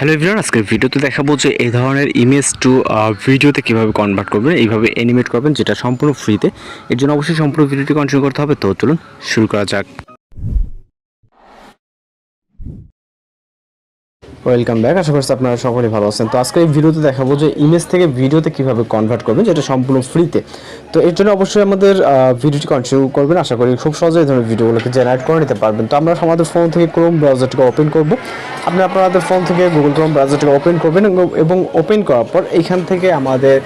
Hello everyone আজকের ভিডিওতে দেখাবো যে এই ধরনের ইমেজ টু ভিডিওতে কীভাবে কনভার্ট করবেন, এইভাবে অ্যানিমেট করবেন, যেটা সম্পূর্ণ ফ্রিতে এর জন্য অবশ্যই সম্পূর্ণ ভিডিওটি কন্টিনিউ করতে হবে। তো চলুন শুরু করা যাক। ওয়েলকাম ব্যাক আশা করছি আপনারা সকলেই ভালো আছেন। তো আজকে এই ভিডিওতে দেখাবো যে ইমেজ থেকে ভিডিওতে কীভাবে কনভার্ট করবেন, যেটা সম্পূর্ণ ফ্রিতে তো এর জন্য অবশ্যই আমাদের ভিডিওটি কন্টিনিউ করবেন। আশা করি খুব সহজেই ধরনের ভিডিওগুলোকে জেনারেট করে নিতে পারবেন। তো আমরা আমাদের ফোন থেকে ক্রোম ব্রাউজারটিকে ওপেন করব। আপনি আপনাদের ফোন থেকে গুগল ক্রোম ব্রাউজারটিকে ওপেন করবেন এবং- ওপেন করার পর এইখান থেকে আমাদের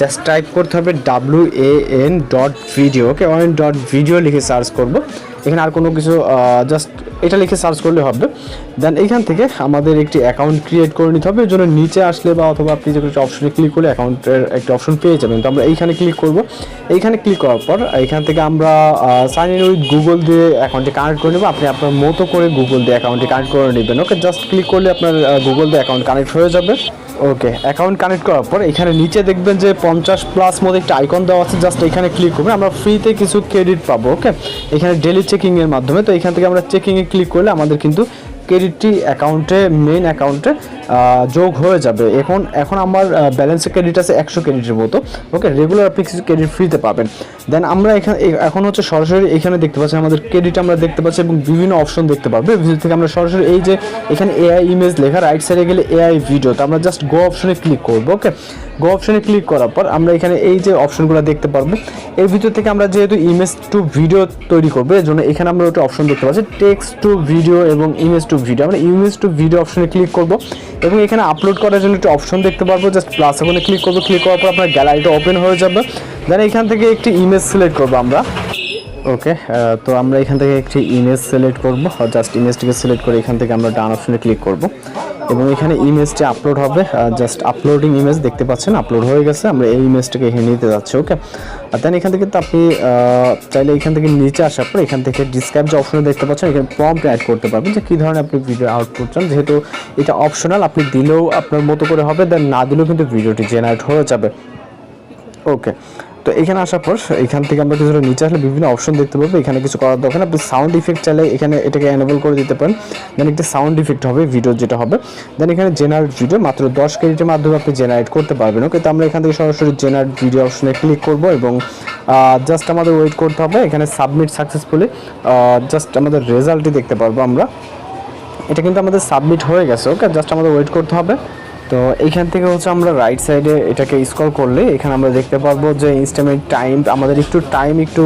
জাস্ট টাইপ করতে হবে W A N dot video okay dot video লিখে সার্চ করব। এখানে আর কোনো কিছু জাস্ট এটা লিখে সার্চ করলে হবে। দেন এইখান থেকে আমাদের একটি অ্যাকাউন্ট ক্রিয়েট করে নিতে হবে। এর জন্য নিচে আসলে বা অথবা আপনি যে কোনো অপশনে ক্লিক করলে অ্যাকাউন্টের একটা অপশন পেয়ে যাবেন। তো আমরা এইখানে ক্লিক করব। এইখানে ক্লিক করার পর এইখান থেকে আমরা সাইন ইন উইথ গুগল দিয়ে অ্যাকাউন্টে কানেক্ট করে নেব। আপনি আপনার মতো করে গুগল দিয়ে অ্যাকাউন্টে কানেক্ট করে নেবেন। ওকে জাস্ট ক্লিক করলে আপনার গুগল দিয়ে অ্যাকাউন্ট কানেক্ট হয়ে যাবে। ওকে অ্যাকাউন্ট কানেক্ট করার পর এখানে নিচে দেখবেন যে পঞ্চাশ প্লাস মধ্যে একটা আইকন দেওয়া আছে জাস্ট এখানে ক্লিক করবেন। আমরা ফ্রিতে কিছু ক্রেডিট পাবো ওকে এখানে ডেলি চেকিংয়ের মাধ্যমে, তো এখান থেকে আমরা চেকিংয়ে ক্লিক করলে আমাদের কিন্তু ক্রেডিটটি অ্যাকাউন্টে মেন অ্যাকাউন্টে যোগ হয়ে যাবে। এখন এখন আমার ব্যালেন্সের ক্রেডিট আছে একশো ক্রেডিটের মতো। ওকে রেগুলার আপনি কিছু ক্রেডিট ফ্রিতে পাবেন। দেন আমরা এখানে এখন হচ্ছে সরাসরি এখানে দেখতে পাচ্ছি আমাদের ক্রেডিট আমরা দেখতে পাচ্ছি এবং বিভিন্ন অপশন দেখতে পারব। ভিডিও থেকে আমরা সরাসরি এই যে এখানে এআই ইমেজ লেখা রাইট সাইডে গেলে এআই ভিডিও তো আমরা জাস্ট গো অপশনে ক্লিক করব ওকে গো অপশনে ক্লিক করার পর আমরা এখানে এই যে অপশনগুলো দেখতে পারব। এর ভিতর থেকে আমরা যেহেতু ইমেজ টু ভিডিও তৈরি করব, এর জন্য এখানে আমরা একটা অপশন দেখতে পাচ্ছি টেক্সট টু ভিডিও এবং ইমেজ টু ভিডিও আমরা ইমেজ টু ভিডিও অপশনে ক্লিক করব। এবং এখানে আপলোড করার জন্য একটি অপশন দেখতে পারব জাস্ট প্লাস ওখানে ক্লিক করব ক্লিক করার পর আপনার গ্যালারিটা ওপেন হয়ে যাবে। দেন এখান থেকে একটি ইমেজ সিলেক্ট করব আমরা। ওকে তো আমরা এখান থেকে একটি ইমেজ সিলেক্ট করব। জাস্ট ইমেজটিকে সিলেক্ট করে এখান থেকে আমরা ডান অপশনে ক্লিক করব। এবং এখানে ইমেজটি আপলোড হবে। জাস্ট আপলোডিং ইমেজ দেখতে পাচ্ছেন আপলোড হয়ে গেছে। আমরা এই ইমেজটাকে এখানে নিতে যাচ্ছি ওকে আর দেন এখান থেকে তো আপনি চাইলে এখান থেকে নিচে আসার পর এখান থেকে ডিসক্রাইব যে অপশনে দেখতে পাচ্ছেন, এখানে প্রম্পট অ্যাড করতে পারবেন যে কী ধরনের আপনি ভিডিও আউটপুট চান। যেহেতু এটা অপশনাল আপনি দিলেও আপনার মতো করে হবে দেন না দিলেও কিন্তু ভিডিওটি জেনারেট হয়ে যাবে। ওকে তো এখানে আসার পর এখান থেকে আমরা কিছুটা নিচে আসলে বিভিন্ন অপশন দেখতে পাবো। এখানে কিছু করার দরকার। আপনি সাউন্ড ইফেক্ট চাইলে এখানে এটাকে এনেবল করে দিতে পারেন। দেন একটা সাউন্ড ইফেক্ট হবে ভিডিও যেটা হবে। দেন এখানে জেনারেট ভিডিও মাত্র দশ ক্রেডিটের মাধ্যমে আপনি জেনারেট করতে পারবেন। ওকে তো আমরা এখান থেকে সরাসরি জেনারেট ভিডিও অপশনে ক্লিক করব এবং জাস্ট আমাদের ওয়েট করতে হবে। এখানে সাবমিট সাকসেসফুলি জাস্ট আমাদের রেজাল্টই দেখতে পারব আমরা। এটা কিন্তু আমাদের সাবমিট হয়ে গেছে। ওকে জাস্ট আমাদের ওয়েট করতে হবে। তো এইখান থেকে হচ্ছে আমরা রাইট সাইডে এটাকে স্কল করলে এখানে আমরা দেখতে পারব যে ইনস্টামেন্ট টাইম আমাদের একটু টাইম একটু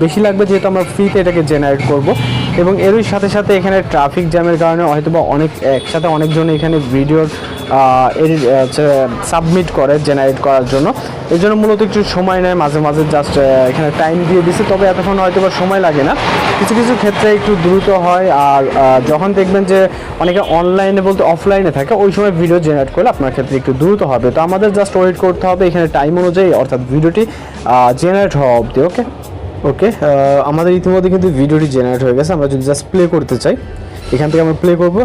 বেশি লাগবে যেহেতু আমরা ফ্রিতে এটাকে জেনারেট করব। এবং এরই সাথে সাথে এখানে ট্রাফিক জ্যামের কারণে হয়তো বা অনেক, একসাথে অনেকজন এখানে ভিডিওর সাবমিট করে জেনারেট করার জন্য। এর জন্য মূলত একটু সময় নেয়, মাঝে মাঝে জাস্ট এখানে টাইম দিয়ে দিছে, তবে এতক্ষণ হয়তো বা সময় লাগে না। কিছু কিছু ক্ষেত্রে একটু দ্রুত হয়, আর যখন দেখবেন যে অনেকে অনলাইনে বলতে অফলাইনে থাকে, ওই সময় ভিডিও জেনারেট করলে আপনার ক্ষেত্রে একটু দ্রুত হবে। তো আমাদের জাস্ট ওয়েট করতে হবে, এখানে টাইম অনুযায়ী, অর্থাৎ ভিডিওটি জেনারেট হওয়া অবধি ওকে ওকে আমাদের ইতিমধ্যে কিন্তু ভিডিওটি জেনারেট হয়ে গেছে, আমরা যদি জাস্ট প্লে করতে চাই। এখান থেকে আমরা প্লে করব।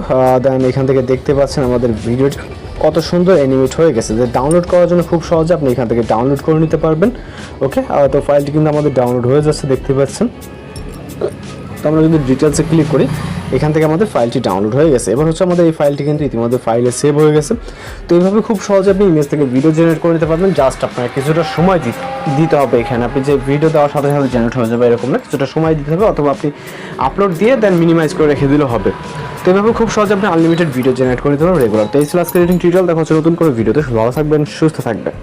দেন এখান থেকে দেখতে পাচ্ছেন আমাদের ভিডিও কত সুন্দর অ্যানিমেট হয়ে গেছে। যে ডাউনলোড করার জন্য খুব সহজে আপনি এখান থেকে ডাউনলোড করে নিতে পারবেন। ওকে তো ফাইলটি কিন্তু আমাদের ডাউনলোড হয়ে যাচ্ছে, দেখতে পাচ্ছেন। তো আমরা যদি ডিটেলসে ক্লিক করি এখান থেকে আমাদের ফাইলটি ডাউনলোড হয়ে গেছে। এবার হচ্ছে আমাদের এই ফাইলটি কিন্তু ইতিমধ্যে ফাইলে সেভ হয়ে গেছে। তো এইভাবে খুব সহজে আপনি ইমেজ থেকে ভিডিও জেনারেট করে নিতে পারবেন। জাস্ট আপনার কিছুটা সময় দিতে দিতে হবে এখানে। আপনি যে ভিডিও দেওয়ার সাথে সাথে জেনারেট হয়ে যাবে এরকম না, কিছুটা সময় দিতে হবে অথবা আপনি আপলোড দিয়ে দেন মিনিমাইজ করে রেখে দিলেও হবে। তো এইভাবে খুব সহজে আপনি আনলিমিটেড ভিডিও জেনারেট করে নিতে পারবেন রেগুলার তো এই ছিল আজকের টিউটোরিয়াল দেখা হচ্ছে নতুন করে ভিডিওতে। ভালো থাকবেন, সুস্থ থাকবেন।